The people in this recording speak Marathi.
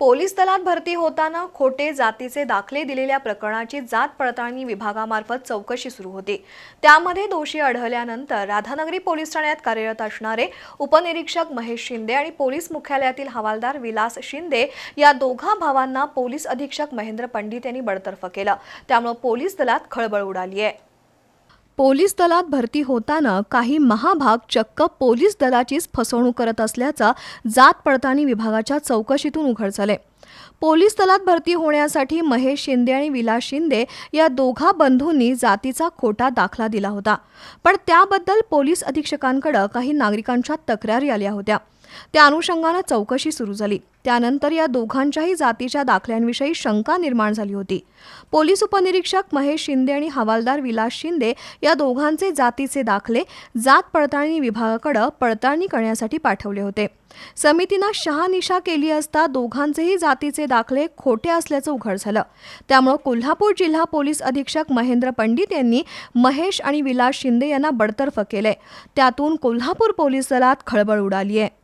पोलीस दलात भरती होताना खोटे जातीचे दाखले दिलेल्या प्रकरणाची जात पडताळणी विभागामार्फत चौकशी सुरू होती. त्यामध्ये दोषी आढळल्यानंतर राधानगरी पोलीस ठाण्यात कार्यरत असणारे उपनिरीक्षक महेश शिंदे आणि पोलीस मुख्यालयातील हवालदार विलास शिंदे या दोघा भावांना पोलीस अधीक्षक महेंद्र पंडित यांनी बडतर्फ केलं. त्यामुळे पोलीस दलात खळबळ उडाली आहे. पोलीस दलात भरती होताना काही महाभाग चक्क पोलीस दलाचीच फसवणूक करत असल्याचा जात पडताळणी विभागाच्या चौकशीतून उघड झाले. पोलीस दलात भरती होण्यासाठी महेश शिंदे आणि विलास शिंदे या दोघा बंधूंनी जातीचा खोटा दाखला दिला होता. पण त्याबद्दल पोलीस अधीक्षकांकडे काही नागरिकांच्या तक्रारी आल्या होत्या. त्या अनुषंगानं चौकशी सुरू झाली. त्यानंतर या दोघांच्याही जातीच्या दाखल्यांविषयी शंका निर्माण झाली होती. पोलीस उपनिरीक्षक महेश शिंदे आणि हवालदार विलास शिंदे या दोघांचे जातीचे दाखले जात पडताळणी विभागाकडे पडताळणी करण्यासाठी पाठवले होते. समितीनं शहानिशा केली असता दोघांचेही जातीचे दाखले खोटे असल्याचं उघड झालं. त्यामुळे कोल्हापूर जिल्हा पोलीस अधीक्षक महेंद्र पंडित यांनी महेश आणि विलास शिंदे यांना बडतर्फ केलंय. त्यातून कोल्हापूर पोलीस दलात खळबळ उडाली आहे